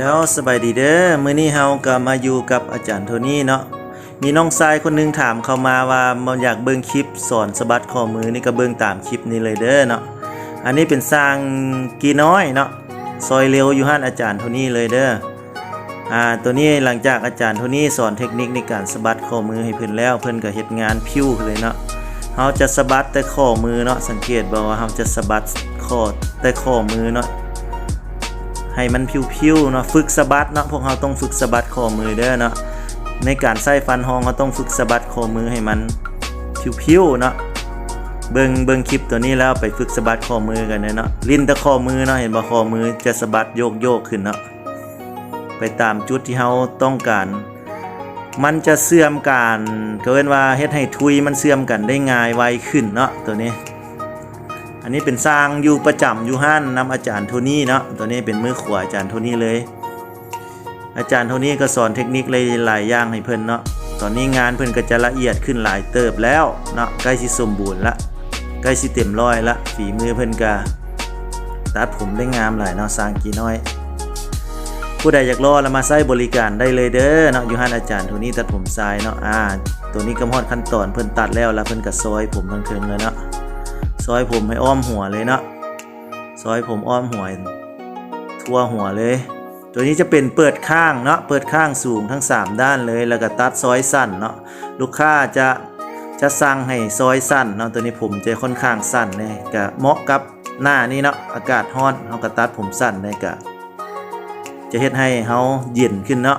เจ้าสบายดีเด้อมื้อนี้เฮาก็มาอยู่กับอาจารย์โทนี่เนาะมีน้องชายคนหนึงถามเข้ามาว่ามันอยากเบิ่งคลิปสอนสะบัดข้อมือนี่ก็เบิ่งตามคลิปนี้เลยเด้อเนาะอันนี้เป็นสร้างกีน้อยเนาะซอยเร็วอยู่ห้านอาจารย์โทนี่เลยเด้ออ่าตัวนี้หลังจากอาจารย์โทนี่สอนเทคนิคในการสะบัดข้อมือให้เพิ่นแล้วเพิ่นก็เฮ็ดงานพิ้วเลยเนาะเฮาจะสะบัดแต่ข้อมือเนาะสังเกตบ่ว่าเฮาจะสะบัดข้อแต่ข้อมือเนาะ ให้มันพิวๆเนาะฝึกสะบัดเนาะพวกเราต้องฝึกสะบัดข้อมือเด้อเนาะในการใส่ฟันหองเราต้องฝึกสะบัดข้อมือให้มันพิวๆเนาะเบิงเบิงคลิปตัวนี้แล้วไปฝึกสะบัดข้อมือกันเนาะลิ้นตะข้อมือเนาะเห็นบ่ข้อมือจะสะบัดโยกโยกขึ้นเนาะไปตามจุดที่เราต้องการ มันจะเสื่อมการเว้นว่าเฮ็ดให้ทุยมันเสื่อมกันได้ง่ายไวขึ้นเนาะตัวนี้ อันนี้เป็นสร้างอยู่ประจำอยู่ห้านนำอาจารย์โทนี่เนาะตัวนี้เป็นมือขวาอาจารย์โทนี่เลย อาจารย์โทนี่ก็สอนเทคนิคหลายอย่างให้เพิ่นเนาะตอนนี้งานเพิ่นก็จะละเอียดขึ้นหลายเติบแล้วเนาะใกล้สิสมบูรณ์ละใกล้สิเต็มร้อยละฝีมือเพิ่นก็ตัดผมได้งามหลายเนาะสร้างกี่น้อย ผู้ใดอยากรอแล้วมาใช้บริการได้เลยเด้อเนาะอยู่ห้านอาจารย์โทนี่ตัดผมทรายเนาะอ่าตัวนี้ก็ฮอดขั้นตอนเพิ่นตัดแล้วแล้วเพิ่นก็ซอยผมทั้งเทิงเลยเนาะ ซอยผมให้อ้อมหัวเลยเนาะซอยผมอ้อมหัวทั่วหัวเลย ตัวนี้จะเป็นเปิดข้างเนาะเปิดข้างสูงทั้ง 3 ด้านเลย แล้วก็ตัดซอยสั้นเนาะลูกค้าจะจะสั่งให้ซอยสั้นเนาะตัวนี้ผมจะค่อนข้างสั้นเลยก็เหมาะกับหน้านี่เนาะอากาศร้อนเฮาก็ตัดผมสั้นเลยก็จะเฮ็ดให้เฮาเย็นขึ้นเนาะ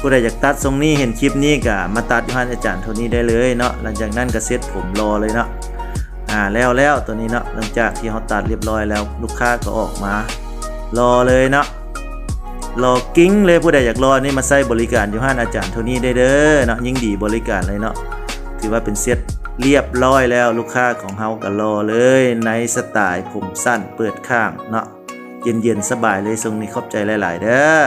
ผู้ใดอยากตัดทรงนี้เห็นคลิปนี้ก็มาตัดที่ร้านอาจารย์โทนี้ได้เลยเนาะหลังจากนั้นก็เซ็ตผมรอเลยเนาะาแล้วแล้วตัวนี้เนาะหลังจากที่เขาตัดเรียบร้อยแล้วลูกค้าก็ออกมา รอเลยเนาะรอกิ้งเลยผู้ใดอยากรอนี่มาใช้บริการอยู่ห้านอาจารย์เท่านี้ได้เด้อเนาะยิ่งดีบริการเลยเนาะถือว่าเป็นเซตเรียบร้อยแล้วลูกค้าของเฮาก็รอเลยในสไตล์ผมสั้นเปิดข้างเนาะเย็นๆสบายเลยทรงนี้ขอบใจหลาย ๆ เด้อ